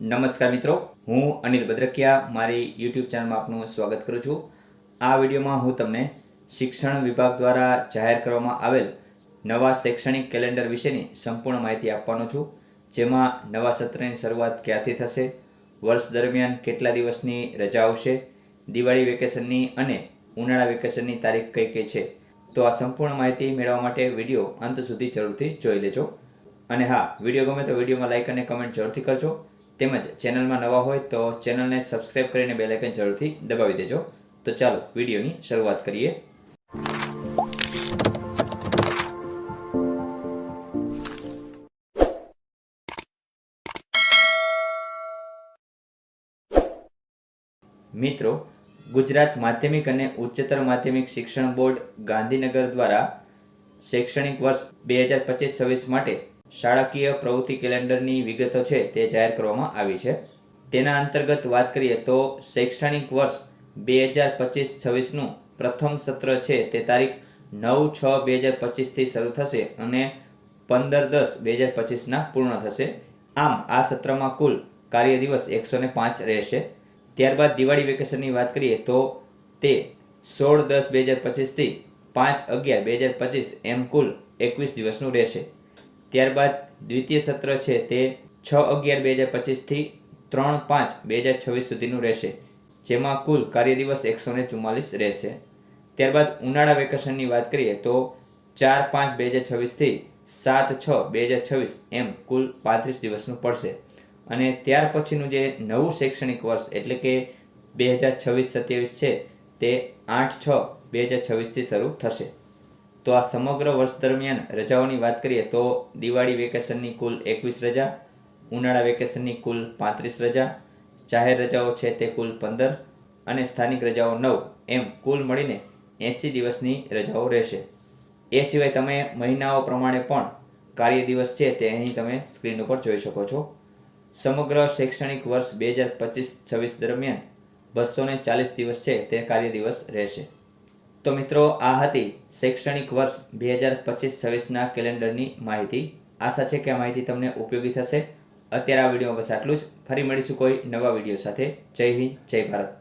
નમસ્કાર મિત્રો, હું અનિલ ભદ્રકિયા, મારી યુટ્યુબ ચેનલમાં આપનું સ્વાગત કરું છું. આ વિડીયોમાં હું તમને શિક્ષણ વિભાગ દ્વારા જાહેર કરવામાં આવેલ નવા શૈક્ષણિક કેલેન્ડર વિશેની સંપૂર્ણ માહિતી આપવાનો છું, જેમાં નવા સત્રની શરૂઆત ક્યાંથી થશે, વર્ષ દરમિયાન કેટલા દિવસની રજા આવશે, દિવાળી વેકેશનની અને ઉનાળા વેકેશનની તારીખ કઈ કઈ છે. તો આ સંપૂર્ણ માહિતી મેળવવા માટે વીડિયો અંત સુધી જરૂરથી જોઈ લેજો. અને હા, વીડિયો ગમે તો વિડીયોમાં લાઇક અને કમેન્ટ જરૂરથી કરજો. તેમજ ચેનલમાં નવા હોય તો ચેનલને સબસ્ક્રાઈબ કરીને બેલાઇકન જરૂરથી દબાવી દેજો. તો ચાલો વિડીયોની શરૂઆત કરીએ. મિત્રો, ગુજરાત માધ્યમિક અને ઉચ્ચતર માધ્યમિક શિક્ષણ બોર્ડ ગાંધીનગર દ્વારા શૈક્ષણિક વર્ષ બે હજાર પચીસ છવ્વીસ માટે શાળાકીય પ્રવૃત્તિ કેલેન્ડરની વિગતો છે તે જાહેર કરવામાં આવી છે. તેના અંતર્ગત વાત કરીએ તો શૈક્ષણિક વર્ષ બે હજાર પચીસ છવ્વીસનું પ્રથમ સત્ર છે તે તારીખ નવ છ બે હજાર પચીસથી શરૂ થશે અને પંદર દસ બે હજાર પચીસના પૂર્ણ થશે. આમ, આ સત્રમાં કુલ કાર્ય દિવસ એકસો ને પાંચ રહેશે. ત્યારબાદ દિવાળી વેકેશનની વાત કરીએ તો તે સોળ દસ બે હજાર પચીસથી પાંચ અગિયાર બે હજાર પચીસ એમ કુલ એકવીસ દિવસનું રહેશે. ત્યારબાદ દ્વિતીય સત્ર છે તે છ અગિયાર બે હજાર પચીસથી ત્રણ પાંચ બે હજાર છવ્વીસ સુધીનું રહેશે, જેમાં કુલ કાર્યદિવસ એકસો ને ચુમ્માલીસ રહેશે. ત્યારબાદ ઉનાળા વેકેશનની વાત કરીએ તો ચાર પાંચ બે હજાર છવ્વીસથી સાત છ બે હજાર છવ્વીસ એમ કુલ પાંત્રીસ દિવસનું પડશે. અને ત્યાર પછીનું જે નવું શૈક્ષણિક વર્ષ એટલે કે બે હજાર છવ્વીસ સત્યાવીસ છે તે આઠ છ બે હજાર છવ્વીસથી શરૂ થશે. તો આ સમગ્ર વર્ષ દરમિયાન રજાઓની વાત કરીએ તો દિવાળી વેકેશનની કુલ એકવીસ રજા, ઉનાળા વેકેશનની કુલ પાંત્રીસ રજા, જાહેર રજાઓ છે તે કુલ પંદર અને સ્થાનિક રજાઓ નવ, એમ કુલ મળીને એંસી દિવસની રજાઓ રહેશે. એ સિવાય તમે મહિનાઓ પ્રમાણે પણ કાર્ય દિવસ છે તે અહીં તમે સ્ક્રીન ઉપર જોઈ શકો છો. સમગ્ર શૈક્ષણિક વર્ષ બે હજાર પચીસ છવ્વીસ દરમિયાન બસો ચાલીસ દિવસ છે તે કાર્ય દિવસ રહેશે. તો મિત્રો, આ હતી શૈક્ષણિક વર્ષ બે હજાર પચીસ છવ્વીસના કેલેન્ડરની માહિતી. આશા છે કે આ માહિતી તમને ઉપયોગી થશે. અત્યારે આ વીડિયો બસ આટલું જ. ફરી મળીશું કોઈ નવા વીડિયો સાથે. જય હિન્દ, જય ભારત.